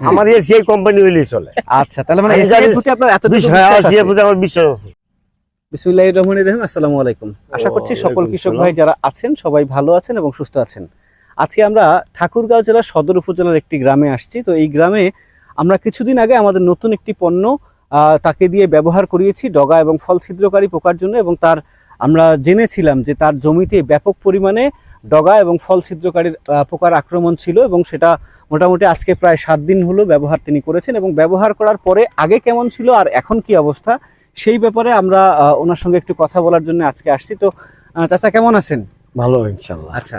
আমার ACI company হইলেই চলে। আচ্ছা তাহলে মানে এসিআই প্রতি আপনার বিশ্বাস- হ্যাঁ। এসিআই প্রতি আমার বিশ্বাস আছে। বিসমিল্লাহির রহমানির রহিম আসসালামু আলাইকুম। আশা করছি সকল কৃষক ভাই যারা আছেন সবাই ভালো আছেন এবং সুস্থ আছেন। আজকে আমরা ঠাকুরগাঁও জেলার সদর উপজেলার একটি গ্রামে আসছি। তো এই গ্রামে আমরা কিছুদিন আগে আমাদের নতুন একটি পণ্য আহ, তাকে দিয়ে ব্যবহার করিয়েছি ডগা এবং ফল ছিদ্রকারী পোকার জন্য। এবং তার আমরা জেনেছিলাম যে তার জমিতে ব্যাপক পরিমাণে ডগা এবং ফল ছিদ্রকারীর পোকার আক্রমণ ছিল এবং সেটা মোটামুটি আজকে প্রায় সাত দিন হলো ব্যবহার তিনি করেছেন এবং ব্যবহার করার পরে আগে কেমন ছিল আর এখন কি অবস্থা সেই ব্যাপারে আমরা ওনার সঙ্গে একটু কথা বলার জন্য আজকে আসছি। তো চাচা কেমন আছেন? ভালো ইনশাল্লাহ আচ্ছা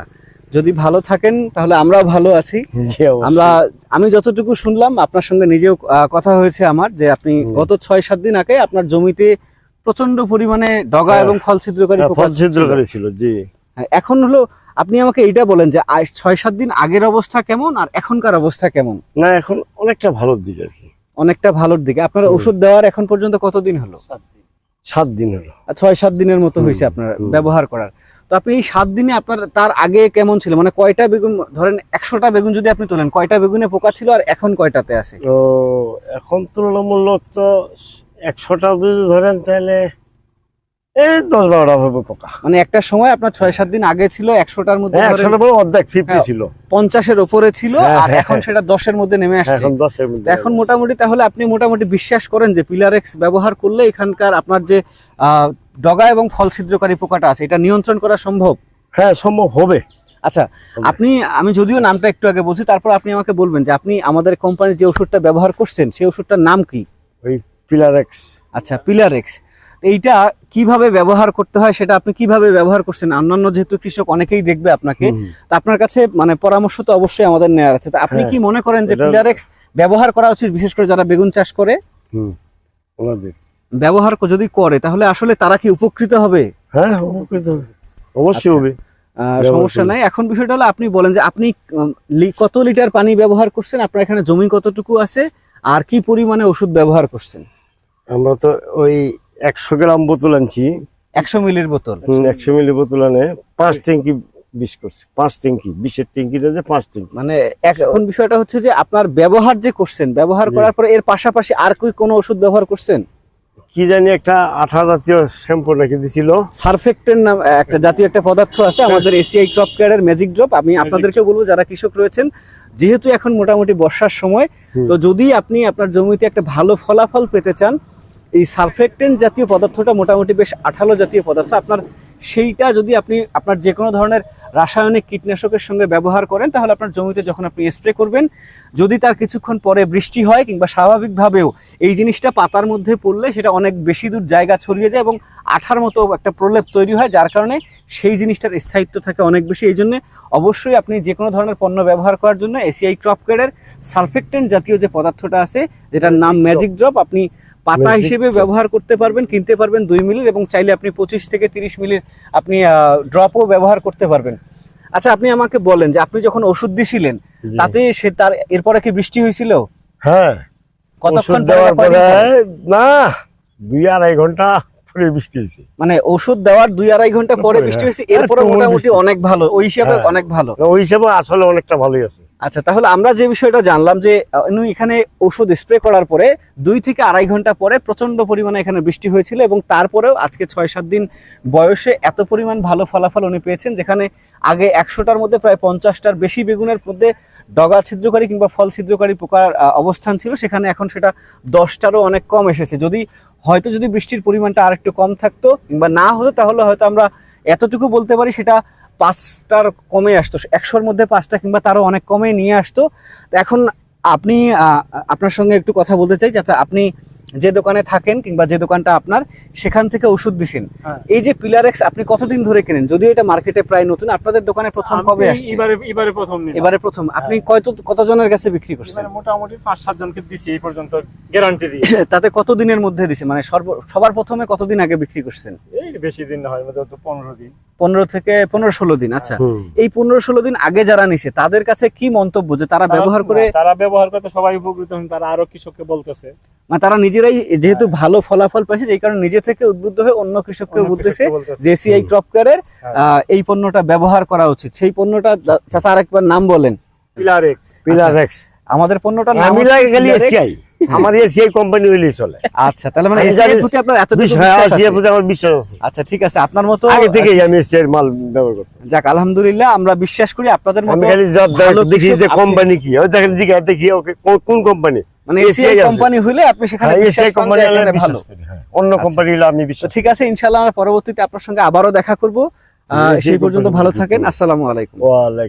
যদি ভালো থাকেন তাহলে আমরাও ভালো আছি। আমরা আমি যতটুকু শুনলাম আপনার সঙ্গে নিজেও কথা হয়েছে আমার যে আপনি গত ছয় সাত দিন আগে আপনার জমিতে প্রচণ্ড পরিমাণে ডগা হ্যাঁ। এবং ফল ছিদ্রকারী হ্যাঁ, ফল ছিদ্র ছিল। জি। এখন হলো আপনি আমাকে এটা বলেন যে ছয় সাত দিন আগের অবস্থা কেমন আর এখনকার অবস্থা কেমন? না এখন অনেকটা ভালোর দিকে আর কি। অনেকটা ভালোর দিকে। আপনার ওষুধ দেওয়ার এখন পর্যন্ত কতদিন হলো? সাত দিন। হলো। আর ছয় সাত দিনের মতো হয়েছে আপনার ব্যবহার করার। তো আপনি এই সাত দিনে আপনার তার আগে কেমন ছিল? মানে কয়টা বেগুন ধরেন একশোটা বেগুন যদি আপনি তোলেন কয়টা বেগুনে পোকা ছিল আর এখন কয়টাতে আছে? তো এখন তুলনামূলক তো একশোটা যদি ধরেন তাহলে এই দশ বারোটা হবে পোকা। মানে একটা সময় আপনার ছয় সাত দিন আগে ছিল একশোটার মধ্যে হ্যাঁ অর্ধেক ফিফটি হ্যাঁ, ছিল। পঞ্চাশের ওপরে ছিল হ্যাঁ, আর এখন। সেটা দশের মধ্যে নেমে আসছে। এখন দশের মধ্যে এখন মোটামুটি তাহলে আপনি মোটামুটি বিশ্বাস করেন যে পিলারেক্স ব্যবহার করলে এখানকার আপনার যে ডগা এবং ফল ছিদ্রকারী পোকাটা আছে এটা নিয়ন্ত্রণ করা সম্ভব? হ্যাঁ সম্ভব হবে। আচ্ছা আপনি আমি যদিও নামটা একটু আগে বলছি তারপর আপনি আমাকে বলবেন যে আপনি আমাদের কোম্পানির যে ওষুধটা ব্যবহার করছেন সেই ওষুধটার নাম কি? পিলারেক্স আচ্ছা পিলারেক্স এইটা কীভাবে ব্যবহার করতে হয় সেটা আপনি কীভাবে ব্যবহার করছেন? অন্যান্য যেহেতু কৃষক অনেকেই দেখবে আপনাকে তো আপনার কাছে মানে পরামর্শ তো অবশ্যই আমাদের নেওয়ার আছে। তা আপনি হ্যাঁ, কি মনে করেন যে পিলারেক্স ব্যবহার করা উচিত বিশেষ করে যারা বেগুন চাষ করে? ব্যবহার যদি করে তাহলে আসলে তারা কি উপকৃত হবে? হ্যাঁ উপকৃত হবে। অবশ্যই আচ্ছা। হবে। সমস্যা নাই। এখন বিষয়টা হলো আপনি বলেন যে আপনি কত লিটার পানি ব্যবহার করছেন? আপনার এখানে জমি কতটুকু আছে? আর কি পরিমাণে ওষুধ ব্যবহার করছেন? আমরা তো ওই একশো গ্রাম বোতল আনছি। একশো মিলির বোতল? একশো মিলির বোতল আনে। পাঁচ ট্যাঙ্কি বিষ করছি। পাঁচ ট্যাঙ্কি বিশের ট্যাঙ্কিটা যে পাঁচ ট্যাঙ্কি। মানে এখন বিষয়টা হচ্ছে যে আপনার ব্যবহার যে করছেন ব্যবহার করার পরে এর পাশাপাশি আর কি কোনো ওষুধ ব্যবহার করছেন? কি জানি একটা আঠা জাতীয় শ্যাম্পু নাকি দিছিল। সারফেক্টের নাম একটা জাতীয় একটা পদার্থ আছে আমাদের এসিআই ক্রপ কেয়ারের ম্যাজিক ড্রপ। আমি আপনাদেরকে বলব যারা কৃষক রয়েছেন যেহেতু এখন মোটামুটি বর্ষার সময় তো যদি আপনি আপনার জমিতে একটা ভালো ফলাফল পেতে চান এই সারফেক্টেন্ট জাতীয় পদার্থটা মোটামুটি বেশ আঠালো জাতীয় পদার্থ। আপনার সেইটা যদি আপনি আপনার যে কোনো ধরনের রাসায়নিক কীটনাশকের সঙ্গে ব্যবহার করেন তাহলে আপনার জমিতে যখন আপনি স্প্রে করবেন যদি তার কিছুক্ষণ পরে বৃষ্টি হয় কিংবা স্বাভাবিকভাবেও এই জিনিসটা পাতার মধ্যে পড়লে সেটা অনেক বেশি দূর জায়গা ছড়িয়ে যায় এবং আঠার মতো একটা প্রলেপ তৈরি হয় যার কারণে সেই জিনিসটার স্থায়িত্ব থাকে অনেক বেশি। এই জন্য অবশ্যই আপনি যে কোনো ধরনের পণ্য ব্যবহার করার জন্য এসিআই ক্রপ কেয়ারের সালফেক্টেন্ট জাতীয় যে পদার্থটা আছে যেটার নাম ম্যাজিক ড্রপ আপনি পাতা হিসেবে ব্যবহার করতে পারবেন কিনতে পারবেন দুই মিলির এবং চাইলে আপনি পঁচিশ থেকে তিরিশ মিলির আপনি ড্রপও ব্যবহার করতে পারবেন। আচ্ছা আপনি আমাকে বলেন যে আপনি যখন ওষুধ দিছিলেন তাতে সে তার এরপরে কি বৃষ্টি হয়েছিল? হ্যাঁ। কতক্ষণ দেওয়ার পরে? না দুই আড়াই ঘণ্টা। পরে বৃষ্টি হয়েছে মানে ওষুধ দেওয়ার দুই আড়াই ঘণ্টা পরে বৃষ্টি হ্যাঁ। হয়েছে এরপরে মোটামুটি অনেক ভালো ওই হিসাবে হ্যাঁ। অনেক ভালো ওই হিসাবে আসলে অনেকটা ভালোই আছে আচ্ছা তাহলে আমরা যে বিষয়টা জানলাম যে এখানে ওষুধ স্প্রে করার পরে দুই থেকে আড়াই ঘণ্টা পরে প্রচণ্ড পরিমাণে এখানে বৃষ্টি হয়েছিল এবং তারপরেও আজকে ছয় সাত দিন বয়সে এত পরিমাণ ভালো ফলাফল উনি পেয়েছেন যেখানে আগে একশোটার মধ্যে প্রায় পঞ্চাশটার বেশি বেগুনের মধ্যে ডগা ছিদ্রকারী কিংবা ফল ছিদ্রকারী পোকার অবস্থান ছিল সেখানে এখন সেটা দশটারও অনেক কম এসেছে যদি হয়তো যদি বৃষ্টির পরিমাণটা আর একটু কম থাকতো, কিংবা না হতো, তাহলে হয়তো আমরা এতটুকু বলতে পারি সেটা পাঁচটার কমে আসতো, একশোর মধ্যে পাঁচটা কিংবা তারও অনেক কমে নিয়ে আসতো। এখন আপনি আপনার সঙ্গে একটু কথা বলতে চাই। চাচা, আপনি যে দোকানে থাকেন কিংবা যে দোকানটা আপনার সেখান থেকে ওষুধ দিছেন। হ্যাঁ। এই যে পিলারেক্স আপনি কতদিন ধরে কেনেন? যদিও এটা মার্কেটে প্রায় নতুন আপনাদের দোকানে প্রথম কবে আসছে? এবারে এবারে প্রথম এবারে প্রথম। আপনি কত কতজনের কাছে বিক্রি করছেন? মোটামুটি পাঁচ সাত জনকে দিছি এই পর্যন্ত গ্যারান্টি দিয়ে। তাতে কতদিনের মধ্যে দিছে? মানে সর্ব সবার প্রথমে কতদিন আগে বিক্রি করছেন? এই বেশি দিন না হয় পনেরো দিন। পনেরো থেকে পনেরো ষোলো দিন আচ্ছা। এই পনেরো ষোলো দিন আগে যারা নিছে তাদের কাছে কি মন্তব্য যে তারা ব্যবহার করে তারা- ব্যবহার করতে সবাই উপকৃত হন তারা আরও কৃষককে বলতেছে। মানে তারা নিজেরাই যেহেতু ভালো ফলাফল পাইছে এই কারণে নিজে থেকে উদ্বুদ্ধ হয়ে অন্য কৃষককে বলতেছে। যে সিআই ক্রপ কেয়ারের হ্যাঁ। এই পণ্যটা ব্যবহার করা উচিত। সেই পণ্যটা চাচা আরেকবার নাম বলেন। পিলার এক্স পিলারেক্স আমাদের পণ্যটার নাম আমার এসিআই কোম্পানি হইলেই চলে। আচ্ছা তাহলে মানে এসিআই প্রতি আপনার এত এসিআই প্রতি আমার বিশ্বাস আছে। আচ্ছা ঠিক আছে আপনার মতো আগে থেকেই আমি এসিআই মাল ব্যবহার করতাম। যাক আলহামদুলিল্লাহ আমরা বিশ্বাস করি আপনাদের আমি খালি জব দেখি যে কোম্পানি কি। ওই দেখেন দিকে দেখি ওকে কোন- কোম্পানি মানে এসিআই কোম্পানি হইলে আপনি সেখানে হ্যাঁ, বিশ্বাস কোম্পানি ভালো। ভালো অন্য আচ্ছা। কোম্পানি হলে আমি বিশ্বাস ঠিক আছে ইনশাআল্লাহ আমরা পরবর্তীতে আপনার সঙ্গে আবারও দেখা করব। সেই পর্যন্ত ভালো থাকেন। আসসালামু আলাইকুম। ওয়ালাইকুম